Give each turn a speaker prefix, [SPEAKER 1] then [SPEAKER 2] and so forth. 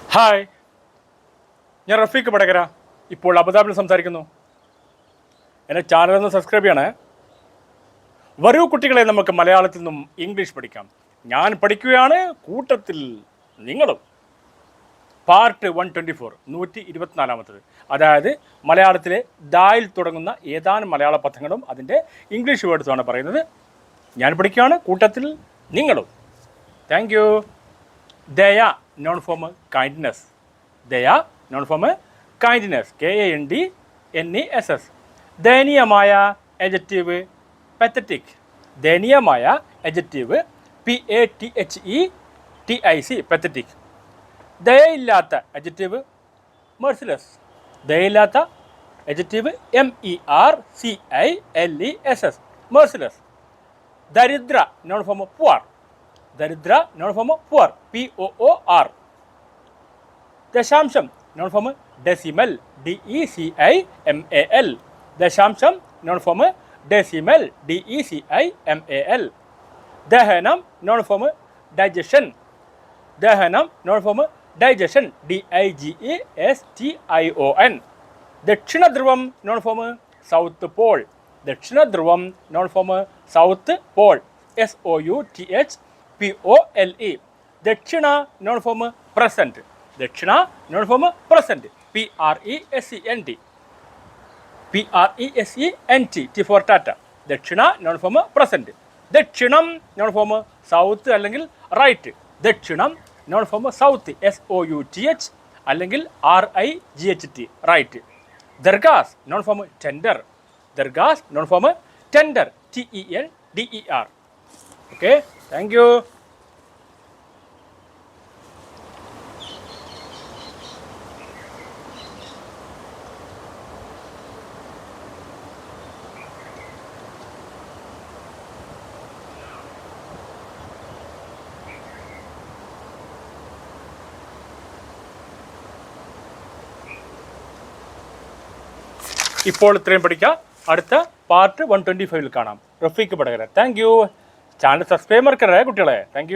[SPEAKER 1] Hi. ഞാൻ റഫീഖ് പടകര ഇപ്പോൾ അബുദാബിൽ സംസാരിക്കുന്നു. എന്റെ ചാനൽ ഒന്ന് സബ്സ്ക്രൈബ് ചെയ്യണേ. വരൂ കുട്ടികളെ നമുക്ക് മലയാളത്തിൽ നിന്നും ഇംഗ്ലീഷ് പഠിക്കാം. ഞാൻ പഠിക്കുകയാണ് കൂട്ടത്തിൽ നിങ്ങളും. പാർട്ട് വൺ ട്വന്റി ഫോർ നൂറ്റി ഇരുപത്തിനാലാമത്തത് അതായത് മലയാളത്തിലെ ദായിൽ തുടങ്ങുന്ന ഏതാനും മലയാള പദങ്ങളും അതിന്റെ ഇംഗ്ലീഷ് വേർഡ്സുമാണ് പറയുന്നത്. ഞാൻ പഠിക്കുകയാണ് കൂട്ടത്തിൽ നിങ്ങളും. താങ്ക് യു ദയ. നോൺ ഫോം കൈൻഡ്നെസ് ദയ noun form kindness K A N D N E S S ദയനീയമായ എജറ്റീവ് പത്തറ്റിക് ദയനീയമായ adjective P A T H E T I C pathetic ദയയില്ലാത്ത adjective merciless ദയയില്ലാത്ത adjective M E R C I L E S S merciless ദരിദ്ര noun form poor ദരിദ്ര noun form poor P O O R ദശാംശം noun form decimal D E C I M A L ദശാംശം noun form decimal D E C I M A L ദഹനം noun form digestion ദഹനം noun form digestion D I G E S T I O N ദക്ഷിണ ധ്രുവം noun form south pole ദക്ഷിണ ധ്രുവം noun form south pole S O U T H P O L E ദക്ഷിണ noun form present ദക്ഷിണ noun form present P R E S E N T P R E S E N T T for Tata ദക്ഷിണ noun form present ദക്ഷിണം noun form south അല്ലെങ്കിൽ right ദക്ഷിണം noun form south S O U T H അല്ലെങ്കിൽ R I G H T right dargahs noun form tender dargahs noun form tender T E N D E R okay thank you ഇപ്പോൾ ഇത്രയും പഠിക്കാം അടുത്ത part one twenty ഫൈവിൽ കാണാം Rafeeq Padakara thank you channel subscribe മറക്കരുത് കുട്ടികളെ? Thank